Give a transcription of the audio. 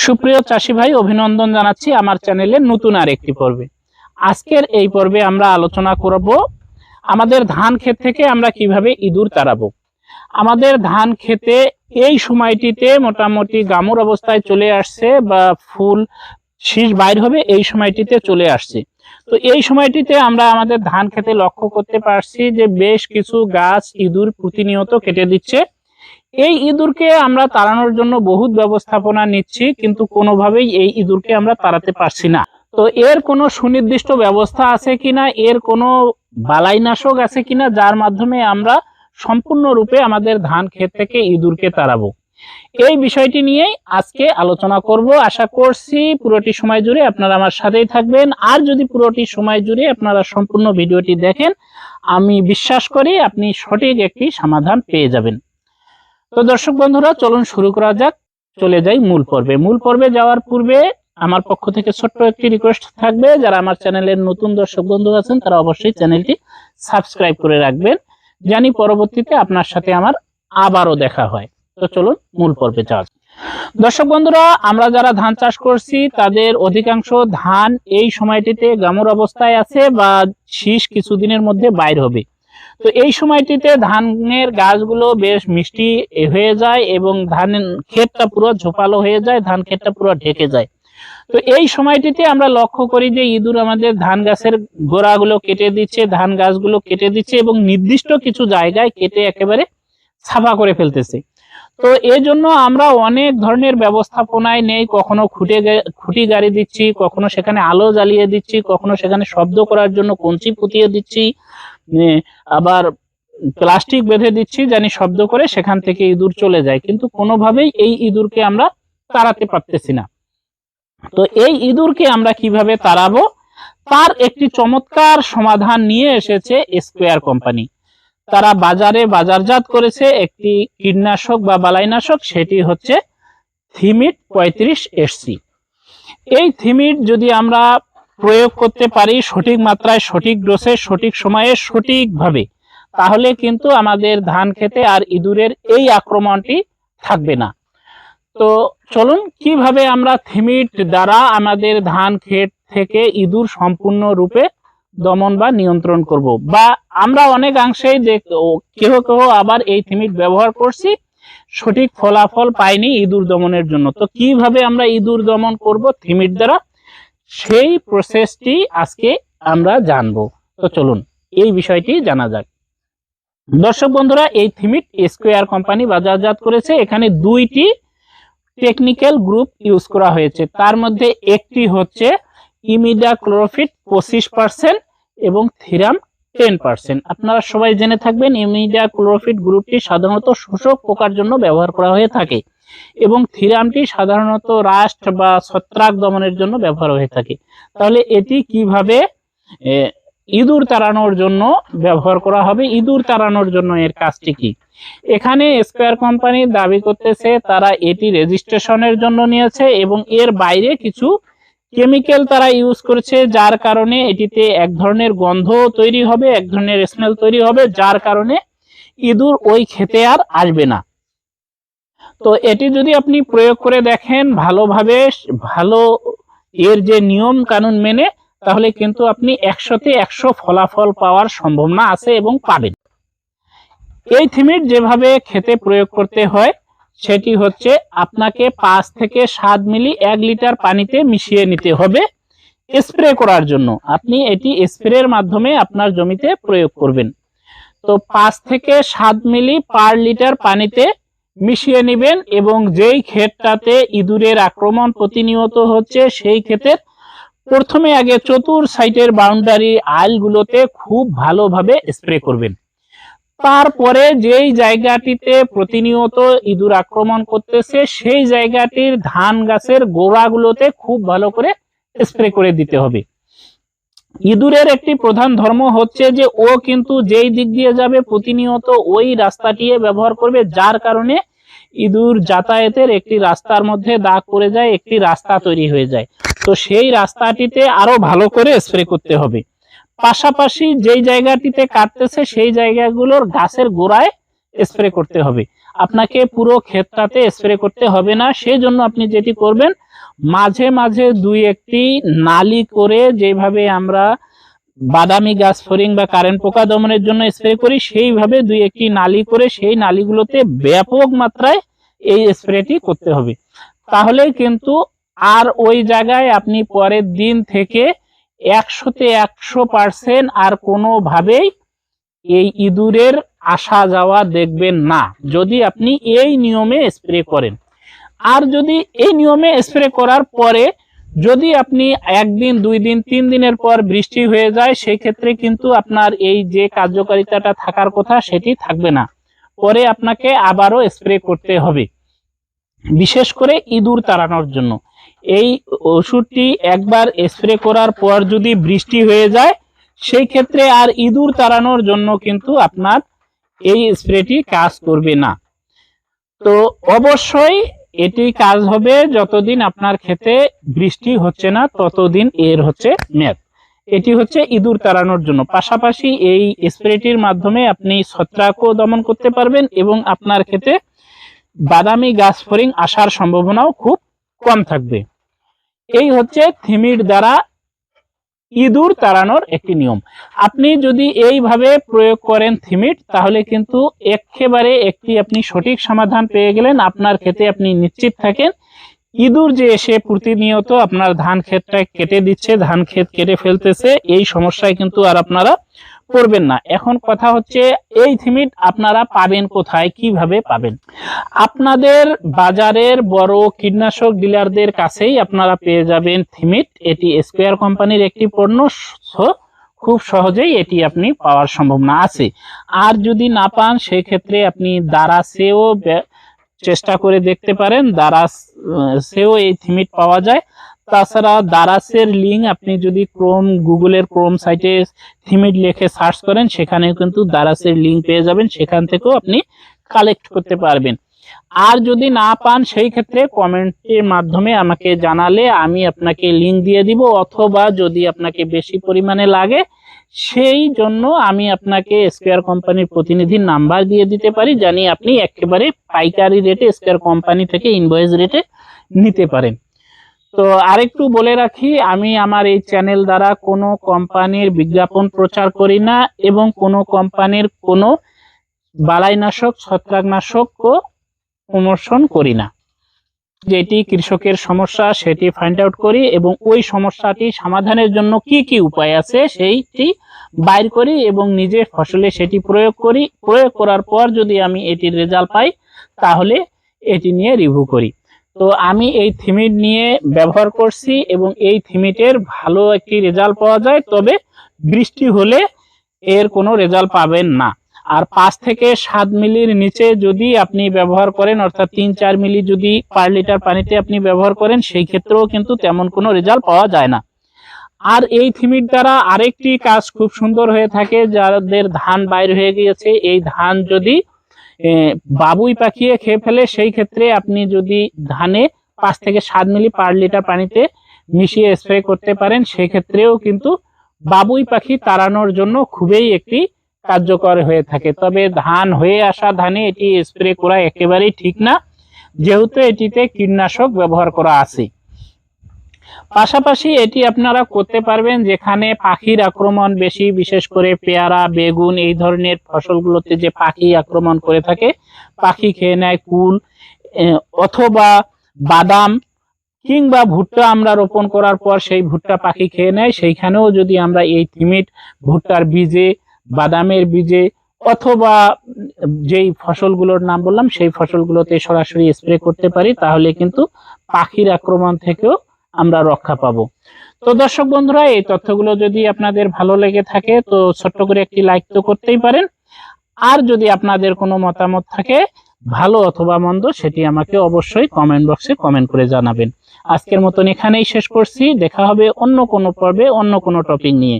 সুপ্রিয় চাষি ভাই, অভিনন্দন জানাচ্ছি আমার চ্যানেলে নতুন আর একটি পর্বে। আজকের এই পর্বে আমরা আলোচনা করব আমাদের ধান ক্ষেত থেকে আমরা কীভাবে ইঁদুর তাড়াবো। আমাদের ধান খেতে এই সময়টিতে মোটামুটি গামুর অবস্থায় চলে আসছে বা ফুল শীষ বাইর হবে এই সময়টিতে চলে আসছে। তো এই সময়টিতে আমরা আমাদের ধান খেতে লক্ষ্য করতে পারছি যে বেশ কিছু গাছ ইঁদুর প্রতিনিয়ত কেটে দিচ্ছে। এই ইঁদুরকে আমরা তাড়ানোর জন্য বহুত ব্যবস্থাপনা নিচ্ছি, কিন্তু কোনোভাবেই এই ইঁদুরকে আমরা তাড়াতে পারছি না। তো এর কোনো সুনির্দিষ্ট ব্যবস্থা আছে কিনা, এর কোনো বালাইনাশক আছে কিনা, যার মাধ্যমে আমরা সম্পূর্ণরূপে আমাদের ধান ক্ষেত থেকে ইঁদুরকে তাড়াবো। এই বিষয়টি নিয়েই আজকে আলোচনা করব। আশা করছি পুরোটি সময় জুড়ে আপনারা আমার সাথেই থাকবেন। আর যদি পুরোটি সময় জুড়ে আপনারা সম্পূর্ণ ভিডিওটি দেখেন, আমি বিশ্বাস করি আপনি সঠিক একটি সমাধান পেয়ে যাবেন। তো দর্শক বন্ধুরা, চলুন শুরু করা যাক। চলে যাই মূল পর্বে। মূল পর্বে যাওয়ার পূর্বে আমার পক্ষ থেকে ছোট্ট একটি রিকোয়েস্ট থাকবে। যারা আমার চ্যানেলের নতুন দর্শক বন্ধু আছেন, তারা অবশ্যই চ্যানেলটি সাবস্ক্রাইব করে রাখবেন। জানি পরবর্তীতে আপনার সাথে আমার আবারও দেখা হয়। তো চলুন মূল পর্বে যাওয়া দর্শক বন্ধুরা, আমরা যারা ধান চাষ করছি, তাদের অধিকাংশ ধান এই সময়টিতে গামুর অবস্থায় আছে বা শীষ কিছুদিনের মধ্যে বাইর হবে। তো এই সময়টিতে ধানের গাছগুলো বেশ মিষ্টি হয়ে যায় এবং ধানের ক্ষেতটা পুরো ঝোপালো হয়ে যায়, ধান ক্ষেতটা পুরো ঢেকে যায়। তো এই সময়টিতে আমরা লক্ষ্য করি যে ইঁদুর আমাদের ধান গাছের গোড়াগুলো কেটে দিচ্ছে, ধান গাছগুলো কেটে দিচ্ছে এবং নির্দিষ্ট কিছু জায়গায় কেটে একেবারে সাফা করে ফেলতেছে। তো এই জন্য আমরা অনেক ধরনের ব্যবস্থাপনায় নেই, কখনো খুঁটে খুঁটি গাড়ি দিচ্ছি, কখনো সেখানে আলো জ্বালিয়ে দিচ্ছি, কখনো সেখানে শব্দ করার জন্য কঞ্চি পুঁতিয়ে দিচ্ছি আবার প্লাস্টিক বেঁধে দিচ্ছি, জানি শব্দ করে সেখান থেকে ইঁদুর চলে যায়, কিন্তু কোনোভাবেই এই ইঁদুরকে আমরা তাড়াতে পারতেছি না। তো এই ইঁদুরকে আমরা কীভাবে তাড়াবো? তার একটি চমৎকার সমাধান নিয়ে এসেছে স্কোয়ার কোম্পানি তারা বাজারে বাজারজাত করেছে একটি কীটনাশক বা বালাইনাশক, সেটি হচ্ছে থিমিট পঁয়ত্রিশ এসসি এই থিমিট যদি আমরা প্রয়োগ করতে পারি সঠিক মাত্রায়, সঠিক ডোসে সঠিক সময়ে, সঠিকভাবে। তাহলে কিন্তু আমাদের ধান খেতে আর ইঁদুরের এই আক্রমণটি থাকবে না। তো চলুন, কীভাবে আমরা থিমিট দ্বারা আমাদের ধান ক্ষেত থেকে ইঁদুর সম্পূর্ণ রূপে দমন বা নিয়ন্ত্রণ করব? বা আমরা অনেকাংশেই কেহ কেহ আবার এই থিমিট ব্যবহার করছি, সঠিক ফলাফল পাইনি ইঁদুর দমনের জন্য। তো কীভাবে আমরা ইঁদুর দমন করব থিমিট দ্বারা? সেই প্রসেসটি আজকে আমরা জানব। তো চলুন, এই বিষয়টি জানা যাক। দর্শক বন্ধুরা, এই থিমিট স্কোয়ার কোম্পানি বাজারজাত করেছে। এখানে দুইটি টেকনিক্যাল গ্রুপ ইউজ করা হয়েছে। তার মধ্যে একটি হচ্ছে ইমিডা ক্লোরোফিট পঁচিশ পার্সেন্ট এবং থিরাম টেন পার্সেন্ট আপনারা সবাই জেনে থাকবেন, ইমিডা ক্লোরোফিট গ্রুপটি সাধারণত শোষক পোকার জন্য ব্যবহার করা হয়ে থাকে। এবং থিরামটি সাধারণত রাস্ট বা ছত্রাক দমনের জন্য ব্যবহার হয়ে থাকে। তাহলে এটি কীভাবে ইঁদুর তাড়ানোর জন্য ব্যবহার করা হবে? ইঁদুর তাড়ানোর জন্য এর কাজটি কি? এখানে স্কোয়ার কোম্পানি দাবি করতেছে, তারা এটি রেজিস্ট্রেশনের জন্য নিয়েছে এবং এর বাইরে কিছু কেমিক্যাল তারা ইউজ করেছে, যার কারণে এটিতে এক ধরনের গন্ধ তৈরি হবে, এক ধরনের স্মেল তৈরি হবে, যার কারণে ইঁদুর ওই খেতে আর আসবে না। তো এটি যদি আপনি প্রয়োগ করে দেখেন ভালোভাবে, ভালো এর যে নিয়ম কানুন মেনে, তাহলে কিন্তু আপনি একশোতে একশো ফলাফল পাওয়ার সম্ভাবনা আছে এবং পাবেন। এই থিমিট যেভাবে খেতে প্রয়োগ করতে হয়, সেটি হচ্ছে আপনাকে পাঁচ থেকে সাত মিলি এক লিটার পানিতে মিশিয়ে নিতে হবে স্প্রে করার জন্য। আপনি এটি স্প্রের মাধ্যমে আপনার জমিতে প্রয়োগ করবেন। তো পাঁচ থেকে সাত মিলি পার লিটার পানিতে মিশিয়ে নেবেন এবং যেই ক্ষেতটাতে ইঁদুরের আক্রমণ প্রতিনিয়ত হচ্ছে, সেই ক্ষেতের প্রথমে আগে চতুর সাইটের বাউন্ডারি আইলগুলোতে খুব ভালোভাবে স্প্রে করবেন। তারপরে যেই জায়গাটিতে প্রতিনিয়ত ইঁদুর আক্রমণ করতেছে, সেই জায়গাটির ধান গাছের গোড়াগুলোতে খুব ভালো করে স্প্রে করে দিতে হবে। ইঁদুরের একটি প্রধান ধর্ম হচ্ছে যে, ও কিন্তু যেই দিক দিয়ে যাবে প্রতিনিয়ত ওই রাস্তাটি ব্যবহার করবে, যার কারণে ইঁদুর যাতায়াতের একটি রাস্তার মধ্যে দাগ পড়ে যায়, একটি রাস্তা তৈরি হয়ে যায়। তো সেই রাস্তাটিতে আরও ভালো করে স্প্রে করতে হবে। পাশাপাশি যেই জায়গাটিতে কাটতেছে, সেই জায়গাগুলোর গাছের গোড়ায় স্প্রে করতে হবে। আপনাকে পুরো ক্ষেতটাতে স্প্রে করতে হবে না সেই জন্য আপনি যেটি করবেন, মাঝে মাঝে দুই একটি নালি করে যেভাবে আমরা বাদামি গাছ, ফরিং বা কারেন্ট পোকা দমনের জন্য স্প্রে করি, সেইভাবে দুই একটি নালি করে সেই নালিগুলোতে ব্যাপক মাত্রায় এই স্প্রেটি করতে হবে। তাহলে কিন্তু আর ওই জায়গায় আপনি পরের দিন থেকে একশোতে একশো পার্সেন্ট আর কোনোভাবেই এই ইঁদুরের আসা যাওয়া দেখবেন না, যদি আপনি এই নিয়মে স্প্রে করেন। আর যদি এই নিয়মে স্প্রে করার পরে যদি আপনি একদিন দুই দিন তিন দিনের পর বৃষ্টি হয়ে যায় সেই ক্ষেত্রে কিন্তু আপনার এই যে কার্যকারিতাটা থাকার কথা, সেটি থাকবে না। পরে আপনাকে আবারও স্প্রে করতে হবে। বিশেষ করে ইঁদুর তাড়ানোর জন্য। এই ওষুধটি একবার স্প্রে করার পর যদি বৃষ্টি হয়ে যায় সেই ক্ষেত্রে আর ইঁদুর তাড়ানোর জন্য কিন্তু আপনার এই স্প্রেটি কাজ করবে না। তো অবশ্যই এটি কাজ হবে যতদিন আপনার ক্ষেতে বৃষ্টি হচ্ছে না, ততদিন এর হচ্ছে মেয়াদ। এটি হচ্ছে ইঁদুর তাড়ানোর জন্য। পাশাপাশি এই স্প্রেটির মাধ্যমে আপনি ছত্রাকও দমন করতে পারবেন এবং আপনার ক্ষেতে বাদামি গাছ ফরিং আসার সম্ভাবনাও খুব কম থাকবে। এই হচ্ছে থিমির দ্বারা ইঁদুর তাড়ানোর একটি নিয়ম। আপনি যদি এইভাবে প্রয়োগ করেন থিমিট, তাহলে কিন্তু একেবারে একটি আপনি সঠিক সমাধান পেয়ে গেলেন। আপনার ক্ষেতে আপনি নিশ্চিত থাকেন, ইঁদুর যে এসে প্রতিনিয়ত আপনার ধান ক্ষেতটা কেটে দিচ্ছে, ধান ক্ষেত কেটে ফেলতেছে, এই সমস্যায় কিন্তু আর আপনারা পড়বেন না। এখন কথা হচ্ছে এই থিমিট আপনারা পাবেন কোথায় কীভাবে পাবেন? আপনাদের বাজারের বড় কীটনাশক ডিলারদের কাছেই আপনারা পেয়ে যাবেন থিমিট। এটি স্কোয়ার কোম্পানির একটি পণ্য খুব সহজেই এটি আপনি পাওয়ার সম্ভাবনা আছে। আর যদি না পান সেই ক্ষেত্রে আপনি দারাসেও বে- চেষ্টা করে দেখতে পারেন। আহ, সেও এই থিমিট পাওয়া যায়। তাছাড়া দারাসের লিঙ্ক আপনি যদি ক্রোম গুগলের ক্রোম সাইটে থিমিট লিখে সার্চ করেন, সেখানেও কিন্তু দারাসের লিঙ্ক পেয়ে যাবেন, সেখান থেকেও আপনি কালেক্ট করতে পারবেন। আর যদি না পান, সেই ক্ষেত্রে কমেন্টের মাধ্যমে আমাকে জানালে আমি আপনাকে লিঙ্ক দিয়ে দিব, অথবা যদি আপনাকে বেশি পরিমাণে লাগে, সেই জন্য আমি আপনাকে স্কোয়ার কোম্পানির প্রতিনিধির নাম্বার দিয়ে দিতে পারি জানি আপনি একেবারে পাইকারি রেটে স্কোয়ার কোম্পানি থেকে ইনভয়েস রেটে নিতে পারেন। তো আরেকটু বলে রাখি, আমি আমার এই চ্যানেল দ্বারা কোনো কোম্পানির বিজ্ঞাপন প্রচার করি না এবং কোনো কোম্পানির কোনো বালাইনাশক ছত্রাকনাশকও প্রমোশন করি না। যেটি কৃষকের সমস্যা, সেটি ফাইন্ড আউট করি এবং ওই সমস্যাটি সমাধানের জন্য কি কি উপায় আছে সেইটি বাইর করি এবং নিজে ফসলে সেটি প্রয়োগ করি। প্রয়োগ করার পর যদি আমি এটির রেজাল্ট পাই, তাহলে এটি নিয়ে রিভিউ করি। তো আমি এই থিমিট নিয়ে ব্যবহার করছি এবং এই থিমিটের ভালো একটি রেজাল্ট পাওয়া যায়, তবে বৃষ্টি হলে এর কোনো রেজাল্ট পাবেন না। আর পাঁচ থেকে সাত মিলির নিচে যদি আপনি ব্যবহার করেন, অর্থাৎ তিন চার মিলি যদি পার লিটার পানিতে আপনি ব্যবহার করেন, সেই ক্ষেত্রেও কিন্তু তেমন কোনো রেজাল্ট পাওয়া যায় না। আর এই থিমির দ্বারা আরেকটি কাজ খুব সুন্দর হয়ে থাকে, যাদের ধান বাইর হয়ে গিয়েছে, এই ধান যদি বাবুই পাখিয়ে খেয়ে ফেলে, সেই ক্ষেত্রে আপনি যদি ধানে পাঁচ থেকে সাত মিলি পার লিটার পানিতে মিশিয়ে স্প্রে করতে পারেন সেক্ষেত্রেও কিন্তু বাবুই পাখি তাড়ানোর জন্য খুবই একটি কার্যকর হয়ে থাকে। তবে ধান হয়ে আসা ধানে এটি স্প্রে করা একেবারেই ঠিক না। যেহেতু এটিতে কীটনাশক ব্যবহার করা আছে। পাশাপাশি এটি আপনারা করতে পারবেন যেখানে পাখির আক্রমণ বেশি, বিশেষ করে পেয়ারা, বেগুন এই ধরনের ফসলগুলোতে যে পাখি আক্রমণ করে থাকে, পাখি খেয়ে নেয় কুল অথবা বাদাম কিংবা ভুট্টা আমরা রোপণ করার পর সেই ভুট্টা পাখি খেয়ে নেয়। সেইখানেও যদি আমরা এই থিমিট ভুট্টার বীজে, বাদামের বীজে অথবা যেই ফসলগুলোর নাম বললাম, সেই ফসলগুলোতে সরাসরি স্প্রে করতে পারি, তাহলে কিন্তু পাখির আক্রমণ থেকেও আমরা রক্ষা পাবো। তো দর্শক বন্ধুরা, এই তথ্যগুলো যদি আপনাদের ভালো লেগে থাকে, তো ছোট্ট করে একটি লাইক তো করতেই পারেন। আর যদি আপনাদের কোনো মতামত থাকে, ভালো অথবা মন্দ, সেটি আমাকে অবশ্যই কমেন্ট বক্সে কমেন্ট করে জানাবেন। আজকের মতন এখানেই শেষ করছি। দেখা হবে অন্য কোনো পর্বে, অন্য কোনো টপিক নিয়ে।